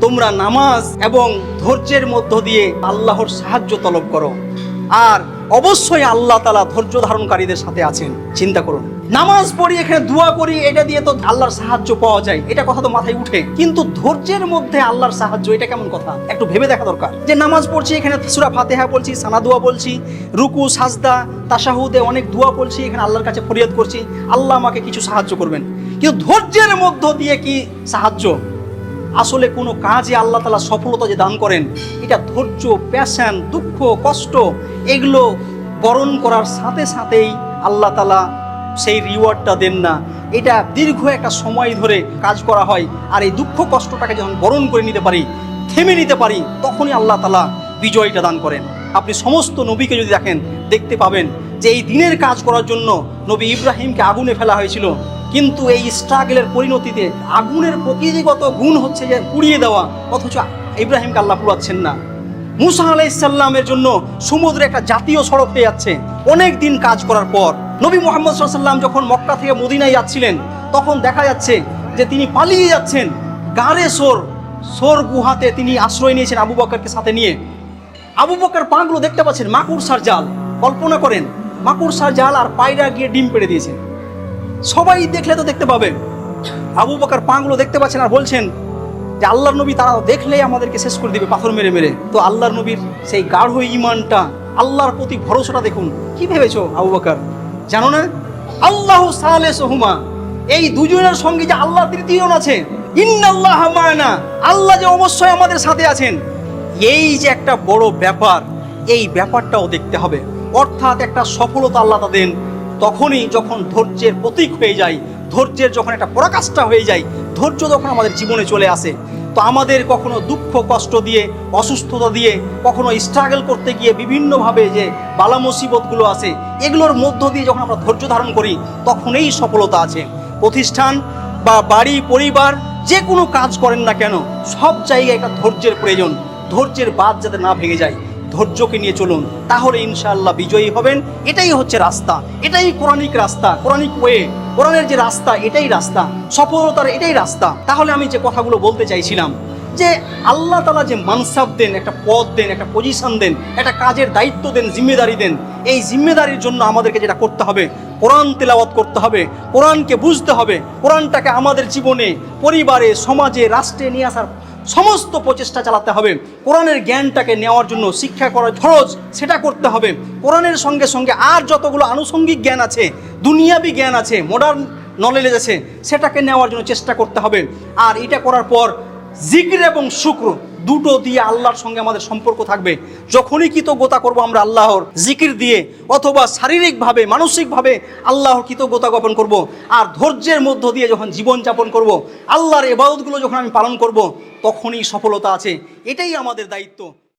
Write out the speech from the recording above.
তোমরা নামাজ এবং ধৈর্যের মধ্য দিয়ে আল্লাহর সাহায্য তলব করো। আর অবশ্যই আল্লাহ তালা ধৈর্য ধারণকারীদের সাথে আছেন। চিন্তা করুন। নামাজ পড়ি, এখানে দোয়া করি, এটা দিয়ে তো আল্লাহর সাহায্য পাওয়া যায়। এটা কথা তো মাথায় উঠে। কিন্তু ধৈর্যের মধ্যে আল্লাহর সাহায্য, এটা কেমন কথা? একটু ভেবে দেখা দরকার। যে নামাজ পড়ছি, এখানে সূরা ফাতিহা বলছি সানা দোয়া বলছি রুকু, সাজদা তাসাহুদে অনেক দোয়া বলছি এখানে আল্লাহর কাছে ফরিয়াদ করছি। আল্লাহ আমাকে কিছু সাহায্য করবেন। কিন্তু ধৈর্যের মধ্য দিয়ে কি সাহায্য? আসলে কোনো কাজে আল্লাহ তালা সফলতা যে দান করেন, এটা ধৈর্য প্যাশন দুঃখ, কষ্ট, এগুলো বরণ করার সাথে সাথেই আল্লাহ তালা সেই রিওয়ার্ডটা দেন না। এটা দীর্ঘ একটা সময় ধরে কাজ করা হয় আর এই দুঃখ, কষ্টটাকে যখন বরণ করে নিতে পারি, থেমে নিতে পারি, তখনই আল্লাহ তালা বিজয়টা দান করেন। আপনি সমস্ত নবীকে যদি দেখেন, দেখতে পাবেন যে এই দিনের কাজ করার জন্য নবী ইব্রাহিমকে আগুনে ফেলা হয়েছিল। কিন্তু এই স্ট্রাগলের পরিণতিতে আগুনের প্রকৃতিগত গুণ হচ্ছে যে পুড়িয়ে দেওয়া, অথচ ইব্রাহিমকে আল্লাহ পুড়াচ্ছেন না। মুসা আলাইসাল্লামের জন্য সমুদ্রে একটা জাতীয় সড়ক পেয়ে যাচ্ছে। অনেক দিন কাজ করার পর নবী মোহাম্মদ সাল্লাম যখন মক্কা থেকে মদিনায় যাচ্ছিলেন, তখন দেখা যাচ্ছে যে তিনি পালিয়ে যাচ্ছেন। গাড়ে সোর সোর গুহাতে তিনি আশ্রয় নিয়েছেন আবু বকরকে সাথে নিয়ে। আবু বকর পাগুলো দেখতে পাচ্ছেন মাকুড়সার জাল। কল্পনা করেন মাকুড়সার জাল আর পায়রা গিয়ে ডিম পেড়ে দিয়েছেন সবাই দেখলে তো দেখতে পাবে। আবু বকর পাগুলো দেখতে পাচ্ছেন আর বলছেন যে আল্লাহর নবী তারা দেখলেই আমাদেরকে শেষ করে দিবে, পাথর মেরে মেরে। তো আল্লাহর নবীর সেই গাঢ় ইমানটা, আল্লাহর প্রতি ভরসাটা দেখুন। কি ভেবেছো আবু বকর? জানো না? আল্লাহ সালে সোহুমা এই দুজনের সঙ্গে যে আল্লাহ তৃতীয় আছে, ইন্নাল্লাহ মায়না আল্লাহ যে অবশ্যই আমাদের সাথে আছেন। এই যে একটা বড় ব্যাপার, এই ব্যাপারটাও দেখতে হবে। অর্থাৎ একটা সফলতা আল্লাহ দেন। তখনই যখন ধৈর্যের প্রতীক হয়ে যায় ধৈর্যের যখন একটা পরাকাষ্ঠা হয়ে যায় ধৈর্য যখন আমাদের জীবনে চলে আসে। তো আমাদের কখনো দুঃখ, কষ্ট দিয়ে, অসুস্থতা দিয়ে, কখনো স্ট্রাগল করতে গিয়ে বিভিন্নভাবে যে বালা মুসিবতগুলো আছে, এগুলোর মধ্য দিয়ে যখন আমরা ধৈর্য ধারণ করি, তখনই সফলতা আছে। প্রতিষ্ঠান বা বাড়ি, পরিবার, যে কোনো কাজ করেন না কেন, সব জায়গায় একটা ধৈর্যের প্রয়োজন। ধৈর্যের বাদ যাতে না ভেঙে যায়। ধৈর্যকে নিয়ে চলুন, তাহলে ইনশাআল্লাহ বিজয়ী হবেন। এটাই হচ্ছে রাস্তা, এটাই কোরআনিক রাস্তা, কোরআনিক ওয়ে। কোরআনের যে রাস্তা, এটাই রাস্তা, সফলতার এটাই রাস্তা। তাহলে আমি যে কথাগুলো বলতে চাইছিলাম, যে আল্লাহ তালা যে মানসাব দেন, একটা পদ দেন, একটা পজিশন দেন, একটা কাজের দায়িত্ব দেন, জিম্মেদারি দেন, এই জিম্মেদারির জন্য আমাদেরকে যেটা করতে হবে, কোরআন তেলাওয়াত করতে হবে, কোরআনকে বুঝতে হবে, কোরআনটাকে আমাদের জীবনে, পরিবারে, সমাজে, রাষ্ট্রে নিয়ে আসার সমস্ত প্রচেষ্টা চালাতে হবে। কোরআনের জ্ঞানটাকে নেওয়ার জন্য শিক্ষা করার খরচ সেটা করতে হবে। কোরআনের সঙ্গে সঙ্গে আর যতগুলো আনুষঙ্গিক জ্ঞান আছে, দুনিয়াবি জ্ঞান আছে মডার্ন নলেজ আছে, সেটাকে নেওয়ার জন্য চেষ্টা করতে হবে। আর এটা করার পর জিকির এবং শুক্র দুটো দিয়ে আল্লাহর সঙ্গে আমাদের সম্পর্ক থাকবে। যখনই কৃতজ্ঞতা করব আমরা আল্লাহর জিকির দিয়ে অথবা শারীরিকভাবে, মানসিকভাবে আল্লাহর কৃতজ্ঞতা জ্ঞাপন করব। আর ধৈর্যের মধ্য দিয়ে যখন জীবনযাপন করব, আল্লাহর এবাদতগুলো যখন আমি পালন করব, তখনই সফলতা আছে। এটাই আমাদের দায়িত্ব।